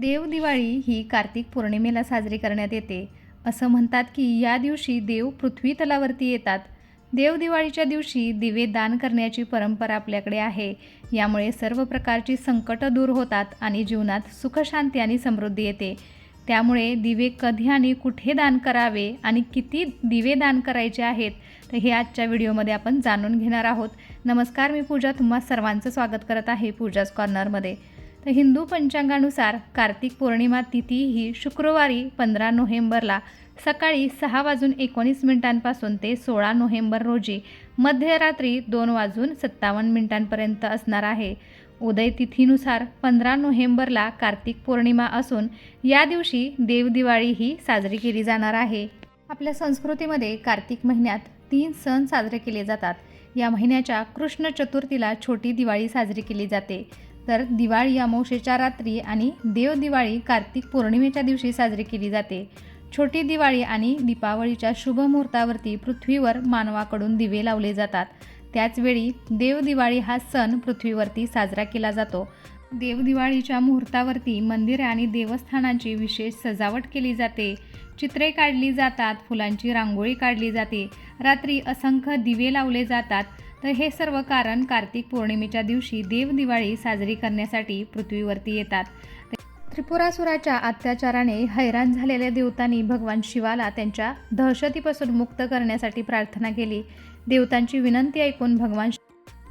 देवदिवाळी ही कार्तिक पौर्णिमेला साजरी करण्यात येते. असं म्हणतात की या दिवशी देव पृथ्वी तलावरती येतात. देवदिवाळीच्या दिवशी दिवे दान करण्याची परंपरा आपल्याकडे आहे. यामुळे सर्व प्रकारची संकटं दूर होतात आणि जीवनात सुखशांती आणि समृद्धी येते. त्यामुळे दिवे कधी आणि कुठे दान करावे आणि किती दिवे दान करायचे आहेत तर हे आजच्या व्हिडिओमध्ये आपण जाणून घेणार आहोत. नमस्कार मी पूजा. तुम्हा सर्वांचं स्वागत करत आहे पूजाच कॉर्नरमध्ये. तर हिंदू पंचांगानुसार कार्तिक पौर्णिमा तिथी ही शुक्रवारी पंधरा नोव्हेंबरला सकाळी सहा वाजून एकोणीस मिनिटांपासून ते सोळा नोव्हेंबर रोजी मध्यरात्री दोन वाजून सत्तावन्न मिनिटांपर्यंत असणार आहे. उदय तिथीनुसार पंधरा नोव्हेंबरला कार्तिक पौर्णिमा असून या दिवशी देवदिवाळी ही साजरी केली जाणार आहे. आपल्या संस्कृतीमध्ये कार्तिक महिन्यात तीन सण साजरे केले जातात. या महिन्याच्या कृष्ण चतुर्थीला छोटी दिवाळी साजरी केली जाते. तर दिवाळी अमावशेच्या रात्री आणि देवदिवाळी कार्तिक पौर्णिमेच्या दिवशी साजरी केली जाते. छोटी दिवाळी आणि दीपावलीच्या शुभ मुहूर्तावरती पृथ्वीवर मानवाकडून दिवे लावले जातात. त्याचवेळी देवदिवाळी हा सण पृथ्वीवरती साजरा केला जातो. देवदिवाळीच्या मुहूर्तावरती मंदिरे आणि देवस्थानांची विशेष सजावट केली जाते. चित्रे काढली जातात फुलांची रांगोळी काढली जाते. रात्री असंख्य दिवे लावले जातात. तर हे सर्व कारण कार्तिक पौर्णिमेच्या दिवशी देवदिवाळी साजरी करण्यासाठी पृथ्वीवरती येतात. त्रिपुरासुराच्या अत्याचाराने हैराण झालेल्या देवतांनी भगवान शिवाला त्यांच्या दहशतीपासून मुक्त करण्यासाठी प्रार्थना केली. देवतांची विनंती ऐकून भगवान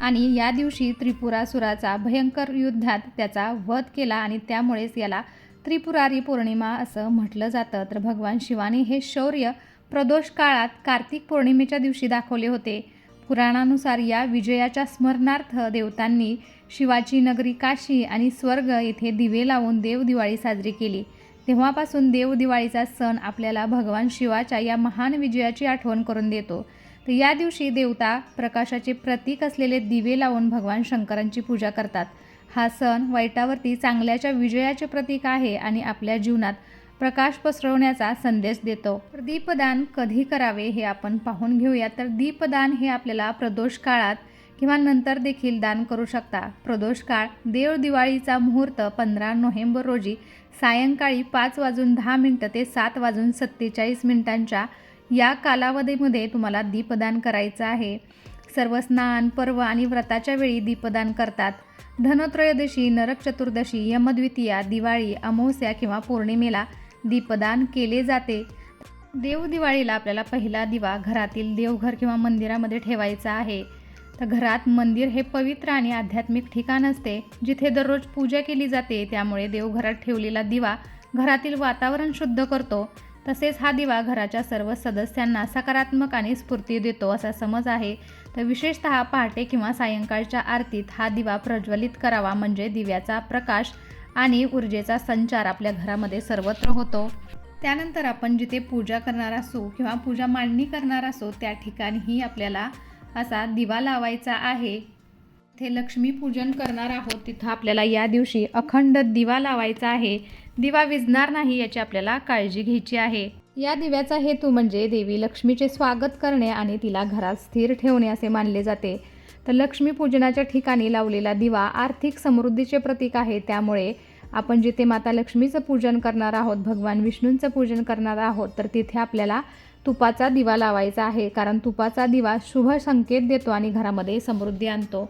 आणि या दिवशी त्रिपुरासुराचा भयंकर युद्धात त्याचा वध केला आणि त्यामुळेच याला त्रिपुरारी पौर्णिमा असं म्हटलं जातं. तर भगवान शिवाने हे शौर्य प्रदोष काळात कार्तिक पौर्णिमेच्या दिवशी दाखवले होते. पुराणानुसार या विजयाच्या स्मरणार्थ देवतांनी शिवाची नगरी काशी आणि स्वर्ग येथे दिवे लावून देवदिवाळी साजरी केली. तेव्हापासून देवदिवाळीचा सण आपल्याला भगवान शिवाच्या या महान विजयाची आठवण करून देतो. तर या दिवशी देवता प्रकाशाचे प्रतीक असलेले दिवे लावून भगवान शंकरांची पूजा करतात. हा सण वाईटावरती चांगल्याच्या विजयाचे प्रतीक आहे आणि आपल्या जीवनात प्रकाश पसरवण्याचा संदेश देतो. तर दीपदान कधी करावे हे आपण पाहून घेऊया. तर दीपदान हे आपल्याला प्रदोष काळात किंवा नंतर देखील दान करू शकता. प्रदोष काळ देव दिवाळीचा मुहूर्त पंधरा नोव्हेंबर रोजी सायंकाळी पाच वाजून दहा मिनटं ते सात वाजून सत्तेचाळीस मिनिटांच्या या कालावधीमध्ये तुम्हाला दीपदान करायचं आहे. सर्व स्नान पर्व आणि व्रताच्या वेळी दीपदान करतात. धनत्रयोदशी नरक चतुर्दशी यमद्वितीया दिवाळी अमावस्या किंवा पौर्णिमेला दीपदान केले जाते. देवदिवाळीला आपल्याला पहिला दिवा घरातील देवघर किंवा मंदिरामध्ये ठेवायचा आहे. तर घरात मंदिर हे पवित्र आणि आध्यात्मिक ठिकाण असते. जिथे दररोज पूजा केली जाते त्यामुळे देवघरात ठेवलेला दिवा घरातील वातावरण शुद्ध करतो. तसेच हा दिवा घराच्या सर्व सदस्यांना सकारात्मक आणि स्फूर्ती देतो असा समज आहे. तर विशेषतः पहाटे किंवा सायंकाळच्या आरतीत हा दिवा प्रज्वलित करावा म्हणजे दिव्याचा प्रकाश आणि ऊर्जेचा संचार आपल्या घरामध्ये सर्वत्र होतो. त्यानंतर आपण जिथे पूजा करणार असू किंवा पूजा मांडणी करणार असो त्या ठिकाणीही आपल्याला असा दिवा लावायचा आहे. इथे लक्ष्मीपूजन करणार आहोत तिथं आपल्याला या दिवशी अखंड दिवा लावायचा आहे. दिवा विजणार नाही याची आपल्याला काळजी घ्यायची आहे. या दिव्याचा हेतू म्हणजे देवी लक्ष्मीचे स्वागत करणे आणि तिला घरात स्थिर ठेवणे असे मानले जाते. तर लक्ष्मीपूजनाच्या ठिकाणी लावलेला दिवा आर्थिक समृद्धीचे प्रतीक आहे. त्यामुळे आपण जिथे माता लक्ष्मीचं पूजन करणार आहोत भगवान विष्णूंचं पूजन करणार आहोत तर तिथे आपल्याला तुपाचा दिवा लावायचा आहे. कारण तुपाचा दिवा शुभ संकेत देतो आणि घरामध्ये समृद्धी आणतो.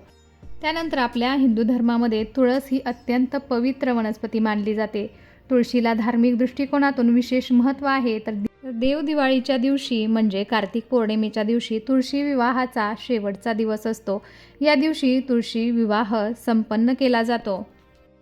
त्यानंतर आपल्या हिंदू धर्मामध्ये तुळस ही अत्यंत पवित्र वनस्पती मानली जाते. तुळशीला धार्मिक दृष्टिकोनातून विशेष महत्त्व आहे. तर देव दिवाळीच्या दिवशी म्हणजे कार्तिक पौर्णिमेच्या दिवशी तुळशी विवाहाचा शेवटचा दिवस असतो. या दिवशी तुळशी विवाह संपन्न केला जातो.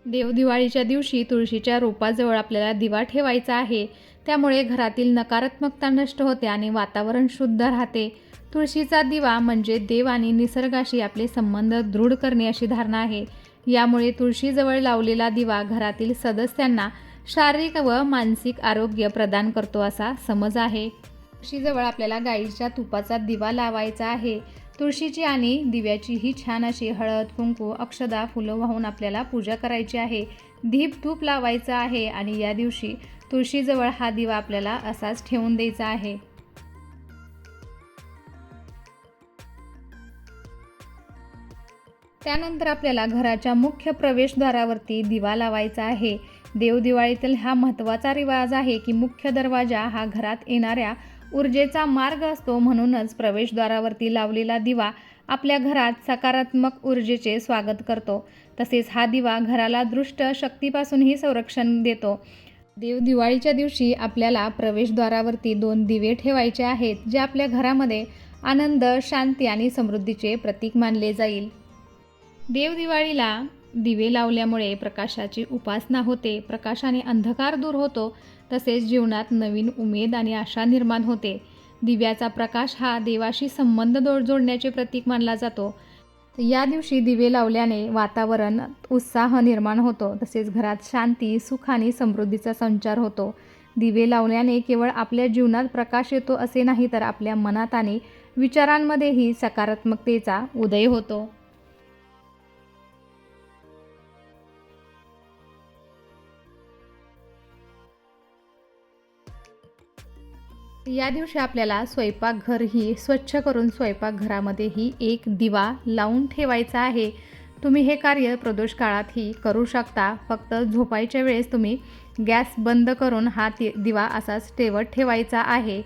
देवदिवाळीच्या दिवशी तुळशीच्या रोपाजवळ आपल्याला दिवा ठेवायचा आहे. त्यामुळे घरातील नकारात्मकता नष्ट होते आणि वातावरण शुद्ध राहते. तुळशीचा दिवा म्हणजे देव आणि निसर्गाशी आपले संबंध दृढ करणे अशी धारणा आहे. यामुळे तुळशीजवळ लावलेला दिवा घरातील सदस्यांना शारीरिक व मानसिक आरोग्य प्रदान करतो असा समज आहे. तुळशीजवळ आपल्याला गाईच्या तुपाचा दिवा लावायचा आहे. तुळशीची आणि दिव्याची ही छान अशी हळद कुंकू अक्षदा फुलं वाहून आपल्याला पूजा करायची आहे. दीप धूप लावायचा आहे आणि या दिवशी तुळशीजवळ हा दिवा आपल्याला असाच ठेवून द्यायचा आहे. त्यानंतर आपल्याला घराच्या मुख्य प्रवेशद्वारावरती दिवा लावायचा आहे. देवदिवाळीतील हा महत्त्वाचा रिवाज आहे की मुख्य दरवाजा हा घरात येणाऱ्या ऊर्जेचा मार्ग असतो म्हणूनच प्रवेशद्वारावरती लावलेला दिवा आपल्या घरात सकारात्मक ऊर्जेचे स्वागत करतो. तसेच हा दिवा घराला दृष्ट शक्तीपासूनही संरक्षण देतो. देव दिवाळीच्या दिवशी आपल्याला प्रवेशद्वारावरती दोन दिवे ठेवायचे आहेत जे आपल्या घरामध्ये आनंद शांती आणि समृद्धीचे प्रतीक मानले जाईल. देव दिवाळीला दिवे लावल्यामुळे प्रकाशाची उपासना होते प्रकाशाने अंधकार दूर होतो तसेच जीवनात नवीन उमेद आणि आशा निर्माण होते. दिव्याचा प्रकाश हा देवाशी संबंध दो जोडण्याचे प्रतीक मानला जातो. या दिवशी दिवे लावल्याने वातावरण उत्साह निर्माण होतो तसेच घरात शांती सुख आणि समृद्धीचा संचार होतो. दिवे लावल्याने केवळ आपल्या जीवनात प्रकाश येतो असे नाही तर आपल्या मनात आणि विचारांमध्येही सकारात्मकतेचा उदय होतो. या दिवशी आपल्याला स्वयंपाकघरही स्वच्छ करून स्वयंपाकघरामध्येही एक दिवा लावून ठेवायचा आहे. तुम्ही हे कार्य प्रदोष काळातही करू शकता. फक्त झोपायच्या वेळेस तुम्ही गॅस बंद करून हा ति दिवा असाच ठेवत ठेवायचा आहे.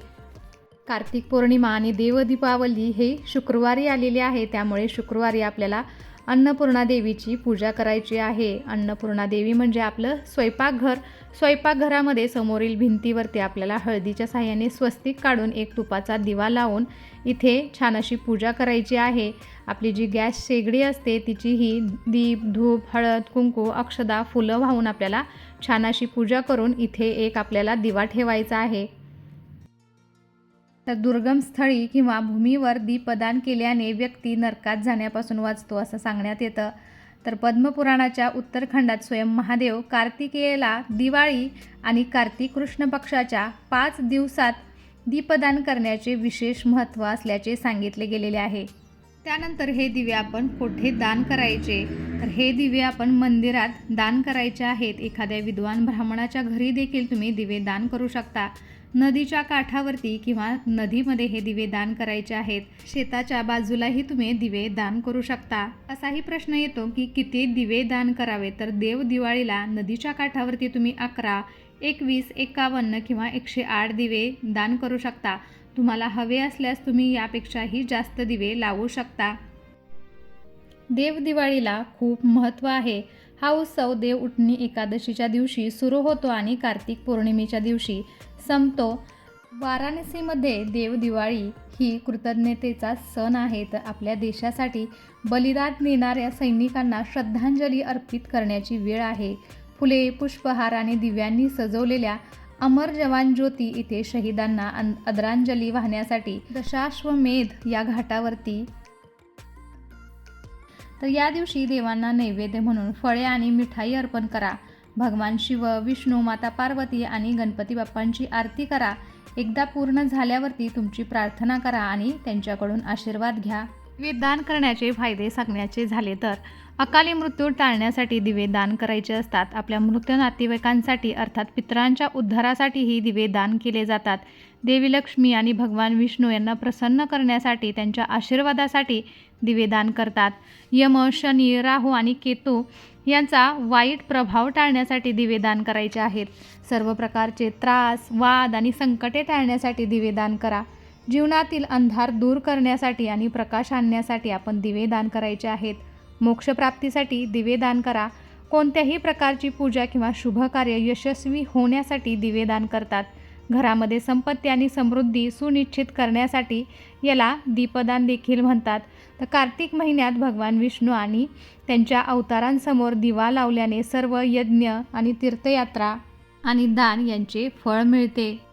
कार्तिक पौर्णिमा आणि देवदीपावली हे शुक्रवारी आलेले आहे. त्यामुळे शुक्रवारी आपल्याला अन्नपूर्णा देवीची पूजा करायची आहे. अन्नपूर्णा देवी म्हणजे आपलं स्वयंपाकघर. स्वयंपाकघरामध्ये समोरील भिंतीवरती आपल्याला हळदीच्या साह्याने स्वस्तिक काढून एक तुपाचा दिवा लावून इथे छान अशी पूजा करायची आहे. आपली जी गॅस शेगडी असते तिची ही दीप धूप हळद कुंकू अक्षदा फुलं वाहून आपल्याला छान अशी पूजा करून इथे एक आपल्याला दिवा ठेवायचा आहे. तर दुर्गम स्थळी किंवा भूमीवर दीपदान केल्याने व्यक्ती नरकात जाण्यापासून वाचतो असं सांगण्यात येतं. तर पद्मपुराणाच्या उत्तरखंडात स्वयं महादेव कार्तिकेयला दिवाळी आणि कार्तिक कृष्ण पक्षाच्या पाच दिवसात दीपदान करण्याचे विशेष महत्त्व असल्याचे सांगितले गेलेले आहे. त्यानंतर हे दिवे आपण कुठे दान करायचे? तर हे दिवे आपण मंदिरात दान करायचे आहेत. एखाद्या विद्वान ब्राह्मणाच्या घरी देखील तुम्ही दिवे दान करू शकता. नदीच्या काठावरती किंवा नदीमध्ये हे दिवे दान करायचे आहेत. शेताच्या बाजूलाही तुम्ही दिवे दान करू शकता. असाही प्रश्न येतो की किती दिवे दान करावे तर देव दिवाळीला नदीच्या काठावरती तुम्ही अकरा एकवीस एकावन्न किंवा एकशे आठ दिवे दान करू शकता. तुम्हाला हवे असल्यास तुम्ही यापेक्षाही जास्त दिवे लावू शकता. देव दिवाळीला खूप महत्त्व आहे. हा उत्सव देव उठणी एकादशीच्या दिवशी सुरू होतो आणि कार्तिक पौर्णिमेच्या दिवशी संपतो. वाराणसीमध्ये देवदिवाळी ही कृतज्ञतेचा सण आहे तर आपल्या देशासाठी बलिदान देणाऱ्या सैनिकांना श्रद्धांजली अर्पित करण्याची वेळ आहे. फुले पुष्पहार आणि दिव्यांनी सजवलेल्या अमर जवान ज्योती इथे शहीदांना आदरांजली वाहण्यासाठी दशाश्वमेध या घाटावरती. तर या दिवशी देवांना नैवेद्य म्हणून फळे आणि मिठाई अर्पण करा. भगवान शिव विष्णू माता पार्वती आणि गणपती बाप्पांची आरती करा. एकदा पूर्ण झाल्यावरती तुमची प्रार्थना करा आणि त्यांच्याकडून आशीर्वाद घ्या. दिवे दान करण्याचे फायदे सांगण्याचे झाले तर अकाली मृत्यू टाळण्यासाठी दिवे दान करायचे असतात. आपल्या मृत नातेवाईकांसाठी अर्थात पितरांच्या उद्धारासाठीही दिवे दान केले जातात. देवी लक्ष्मी आणि भगवान विष्णू यांना प्रसन्न करण्यासाठी त्यांच्या आशीर्वादासाठी दिवे दान करतात. यम शनी राहू आणि केतू यांचा वाईट प्रभाव टाळण्यासाठी दिवे दान करायचे आहेत. सर्व प्रकारचे त्रास वाद आणि संकटे टाळण्यासाठी दिवे दान करा. जीवनातील अंधार दूर करण्यासाठी आणि प्रकाश आणण्यासाठी आपण दिवे दान करायचे आहेत. मोक्षप्राप्तीसाठी दिवे दान करा. कोणत्याही प्रकारची पूजा किंवा शुभ कार्य यशस्वी होण्यासाठी दिवे दान करतात. घरामध्ये संपत्ती आणि समृद्धी सुनिश्चित करण्यासाठी याला दीपदान देखील म्हणतात. तर कार्तिक महिन्यात भगवान विष्णू आणि त्यांच्या अवतारांसमोर दिवा लावल्याने सर्व यज्ञ आणि तीर्थयात्रा आणि दान यांचे फळ मिळते.